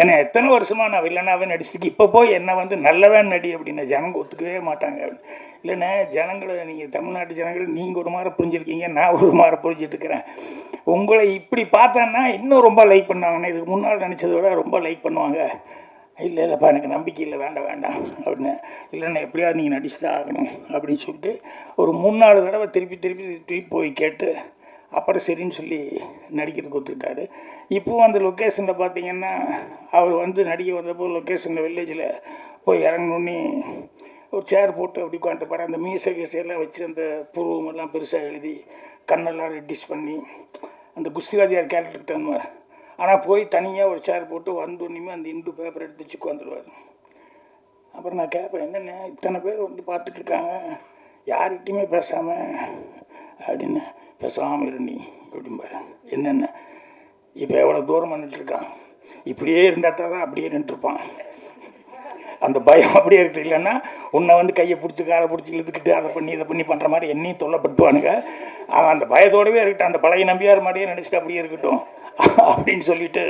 ஏன்னா எத்தனை வருஷமாக நான் வில்லனாகவே நடிச்சிருக்கு இப்போ போய் என்ன வந்து நல்லவன் நடி அப்படின்னு ஜனங்க ஒத்துக்கவே மாட்டாங்க. இல்லைண்ணே ஜனங்களை நீங்கள் தமிழ்நாட்டு ஜனங்களை நீங்கள் ஒரு மாதிரி புரிஞ்சுருக்கீங்க நான் ஒரு மாதிரி புரிஞ்சிட்ருக்கிறேன் உங்களை இப்படி பார்த்தேன்னா இன்னும் ரொம்ப லைக் பண்ணுவாங்கண்ணே. இதுக்கு முன்னால் நினச்சதை விட ரொம்ப லைக் பண்ணுவாங்க. இல்லை இல்லைப்பா எனக்கு நம்பிக்கை இல்லை வேண்டாம் வேண்டாம் அப்படின்னு. இல்லைண்ணே எப்படியாவது நீங்கள் நடிச்சு தான் ஆகணும் அப்படின்னு சொல்லிட்டு ஒரு மூணு நாலு தடவை திருப்பி திருப்பி திருப்பி போய் கேட்டு அப்புறம் சரின்னு சொல்லி நடிக்கிறதுக்கு ஒத்துக்கிட்டாரு. இப்போவும் அந்த லொக்கேஷனில் பார்த்தீங்கன்னா அவர் வந்து நடிக்க வந்தப்போ லொக்கேஷனில் வில்லேஜில் போய் இறங்கணுன்னே ஒரு சேர் போட்டு அப்படி உட்காந்துப்பாரு அந்த மீசை கீசையெல்லாம் வச்சு அந்த புருவமெல்லாம் பெருசாக எழுதி கண்ணெல்லாம் ரெட்டிஷ் பண்ணி அந்த குஸ்திவாதியார் கேரக்டருக்கு தகுந்த ஆனால் போய் தனியாக ஒரு சேர் போட்டு வந்தோன்னுமே அந்த இண்டு பேப்பர் எடுத்து வச்சு உட்காந்துருவார் அப்புறம் நான் கேட்பேன் என்னென்ன இத்தனை பேர் வந்து பார்த்துட்ருக்காங்க யார்கிட்டையுமே பேசாமல் அப்படின்னு. பேசாமல் இரு நீ. அப்படிம்பாரு என்னென்ன? இப்போ எவ்வளோ தூரம் நின்றுட்டுருக்கான் இப்படியே இருந்தால் தான் அப்படியே நின்றுருப்பான் அந்த பயம் அப்படியே இருக்கு இல்லைன்னா உன்னை வந்து கையை பிடிச்சி காரை பிடிச்சி இழுத்துக்கிட்டு அதை பண்ணி இதை பண்ணி பண்ணுற மாதிரி என்னையும் தொல்லைப்படுத்துவானுங்க. அவன் அந்த பயத்தோடவே இருக்கட்டும். அந்த பழைய நம்பியார் மாதிரியே நினச்சிட்டு அப்படியே இருக்கட்டும். அப்படின்னு சொல்லிட்டு